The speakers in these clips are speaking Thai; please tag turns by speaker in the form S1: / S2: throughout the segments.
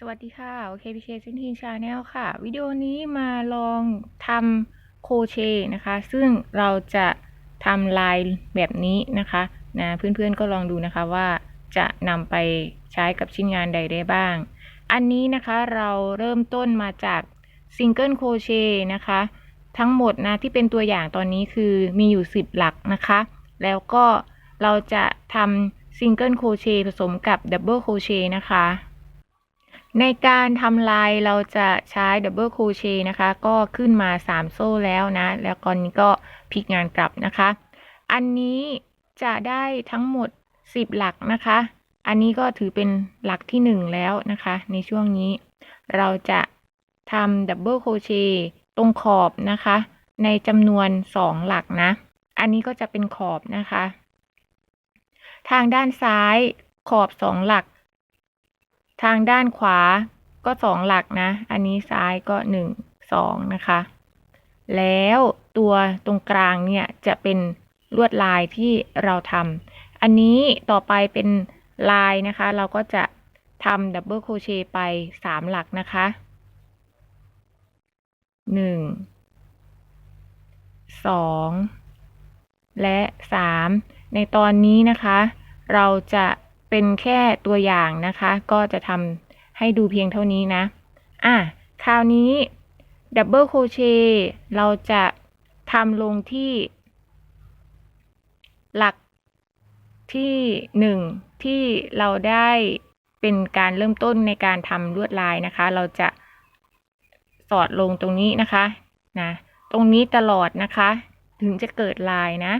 S1: สวัสดีค่ะ โอเคพีเคซินทีนชาแนลค่ะ วิดีโอนี้มาลองทำโครเชต์นะคะ ซึ่งเราจะทำลายแบบนี้นะคะนะเพื่อนๆก็ลองดูนะคะว่าจะนำไปใช้กับชิ้นงานใดได้บ้าง อันนี้นะคะเราเริ่มต้นมาจากซิงเกิลโครเชต์นะคะ ทั้งหมดนะที่เป็นตัวอย่างตอนนี้คือมีอยู่ 10 หลักนะคะ แล้วก็เราจะทำซิงเกิลโครเชต์ผสมกับดับเบิลโครเชต์นะคะ ในการทำลายเราจะใช้ดับเบิลโครเชต์นะคะ ก็ขึ้นมา 3 โซ่แล้วนะ แล้วก่อนนี้ก็พลิกงานกลับนะคะ อันนี้จะได้ทั้งหมด 10 หลักนะคะ อันนี้ก็ถือเป็นหลักที่ 1 แล้วนะคะ ในช่วงนี้ เราจะทำดับเบิลโครเชต์ตรงขอบนะคะ ในจำนวน 2 หลักนะ อันนี้ก็จะเป็นขอบนะคะ ทางด้านซ้ายขอบ 2 หลัก ทางด้านขวาก็สองหลักนะ อันนี้ซ้ายก็หนึ่งสองนะคะ แล้วตัวตรงกลางเนี่ยจะเป็นลวดลายที่เราทำอันนี้ต่อไปเป็นลายนะคะ เราก็จะทำดับเบิลโคเชต์ไปสามหลักนะคะหนึ่งสองและสามในตอนนี้นะคะ เราจะ เป็นแค่ตัวอย่างนะคะ ก็จะทำให้ดูเพียงเท่านี้นะ อะ คราวนี้ดับเบิลโครเชต์เราจะทำลงที่ หลักที่หนึ่งที่เราได้เป็นการเริ่มต้นในการทำลวดลายนะคะ เราจะสอดลงตรงนี้นะคะนะตรงนี้ตลอดนะคะ ถึงจะเกิดลายนะ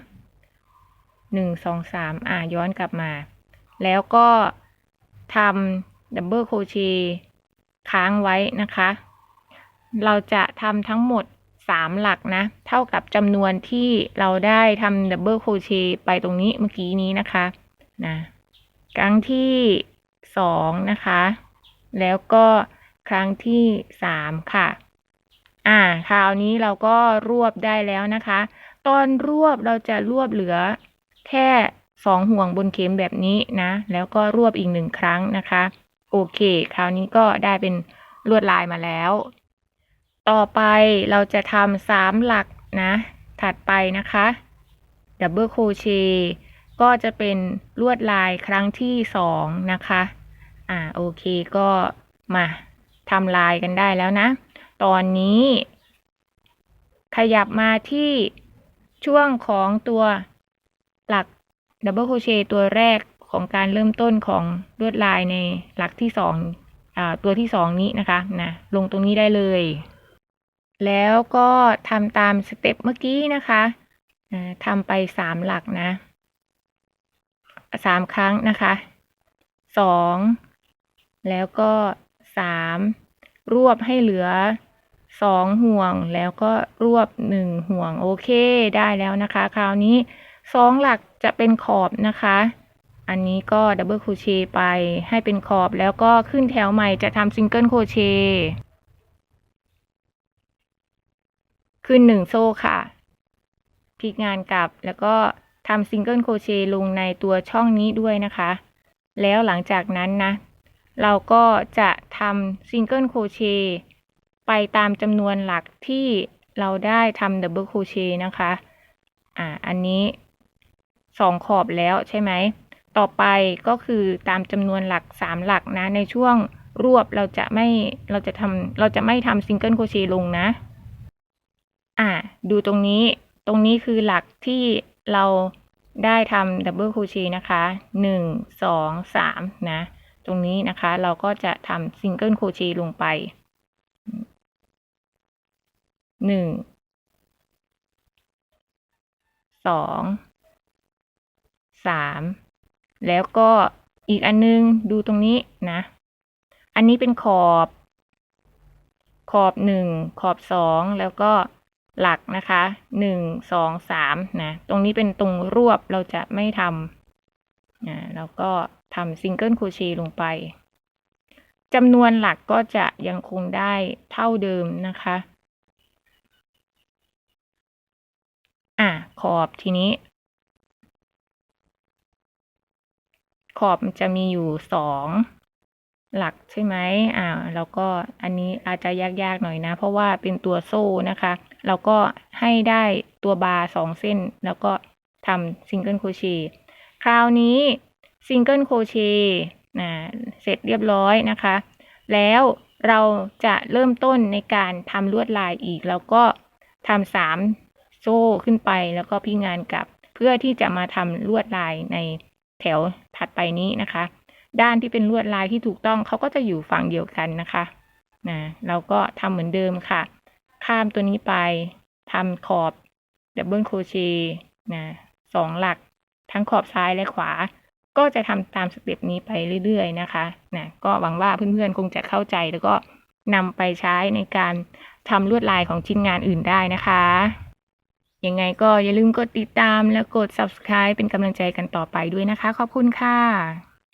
S1: หนึ่งสองสามอะย้อนกลับมา แล้วก็ทำดับเบิลโครเชต์ค้างไว้นะคะ เราจะทำทั้งหมด 3 หลักนะ เท่ากับจำนวนที่เราได้ทำดับเบิลโครเชต์ไปตรงนี้เมื่อกี้นี้นะคะนะครั้งที่ 2 นะคะ แล้วก็ครั้งที่ 3 ค่ะ อ่า คราวนี้เราก็รวบได้แล้วนะคะ ตอนรวบเราจะรวบเหลือแค่ สองห่วงบนเข็มแบบนี้นะ แล้วก็รวบอีกหนึ่งครั้งนะคะ โอเค คราวนี้ก็ได้เป็นลวดลายมาแล้ว ต่อไปเราจะทำสามหลักนะ ถัดไปนะคะดับเบิลโครเชก็จะเป็นลวดลายครั้งที่สองนะคะ อ่าโอเคก็มาทำลายกันได้แล้วนะ ตอนนี้ ขยับมาที่ช่วงของตัวหลัก ดับเบิลโคเชต์ตัวแรกของการเริ่มต้นของลวดลายในหลักที่สองอ่าตัวที่สองนี้นะคะนะลงตรงนี้ได้เลย แล้วก็ทำตามสเต็ปเมื่อกี้นะคะนะทำไปสามหลักนะสามครั้งนะคะสองแล้วก็สามรวบให้เหลือสองห่วงแล้วก็รวบหนึ่งห่วงโอเคได้แล้วนะคะ คราวนี้ สองหลักจะเป็นขอบนะคะ อันนี้ก็ดับเบิลโครเชต์ไปให้เป็นขอบแล้วก็ขึ้นแถวใหม่จะทำซิงเกิลโครเชต์ขึ้นหนึ่งโซ่ค่ะพลิกงานกลับแล้วก็ทำซิงเกิลโครเชต์ลงในตัวช่องนี้ด้วยนะคะ แล้วหลังจากนั้นนะ เราก็จะทำซิงเกิลโครเชต์ไปตามจำนวนหลักที่เราได้ทำดับเบิลโครเชต์นะคะ อ่า อันนี้ สองขอบแล้วใช่ไหม ต่อไปก็คือตามจำนวนหลักสามหลักนะ ในช่วงรวบเราจะไม่เราจะทำเราจะไม่ทำซิงเกิลโคเชต์ลงนะ อ่า ดูตรงนี้ตรงนี้คือหลักที่เราได้ทำดับเบิลโคเชต์นะคะหนึ่งสองสามนะ ตรงนี้นะคะเราก็จะทำซิงเกิลโคเชต์ลงไปหนึ่งสอง สามแล้วก็อีกอันนึงดูตรงนี้นะ อันนี้เป็นขอบ ขอบหนึ่งขอบสองแล้วก็หลักนะคะหนึ่งสองสามนะ ตรงนี้เป็นตรงรวบเราจะไม่ทำนะแล้วก็ทำซิงเกิลโคเชต์ลงไปจำนวนหลักก็จะยังคงได้เท่าเดิมนะคะ อะขอบทีนี้ ขอบมันจะมีอยู่สองหลักใช่ไหมอ่าแล้วก็อันนี้อาจจะยากๆหน่อยนะ เพราะว่าเป็นตัวโซ่นะคะ เราก็ให้ได้ตัวบาร์สองเส้น แล้วก็ทำซิงเกิลโครเชต์คราวนี้ซิงเกิลโครเชต์นะเสร็จเรียบร้อยนะคะ แล้วเราจะเริ่มต้นในการทำลวดลายอีก แล้วก็ทำสามโซ่ขึ้นไปแล้วก็พี่งานกลับ เพื่อที่จะมาทำลวดลายใน แถวถัดไปนี้นะคะ ด้านที่เป็นลวดลายที่ถูกต้องเขาก็จะอยู่ฝั่งเดียวกันนะคะนะเราก็ทำเหมือนเดิมค่ะ ข้ามตัวนี้ไปทำขอบดับเบิลโครเชต์นะสองหลักทั้งขอบซ้ายและขวา ก็จะทำตามสเต็ปนี้ไปเรื่อยๆนะคะนะก็หวังว่าเพื่อนๆคงจะเข้าใจแล้วก็นำไปใช้ในการทำลวดลายของชิ้นงานอื่นได้นะคะ ยังไงก็อย่าลืมกดติดตามและกด subscribe เป็นกำลังใจกันต่อไปด้วยนะคะ ขอบคุณค่ะ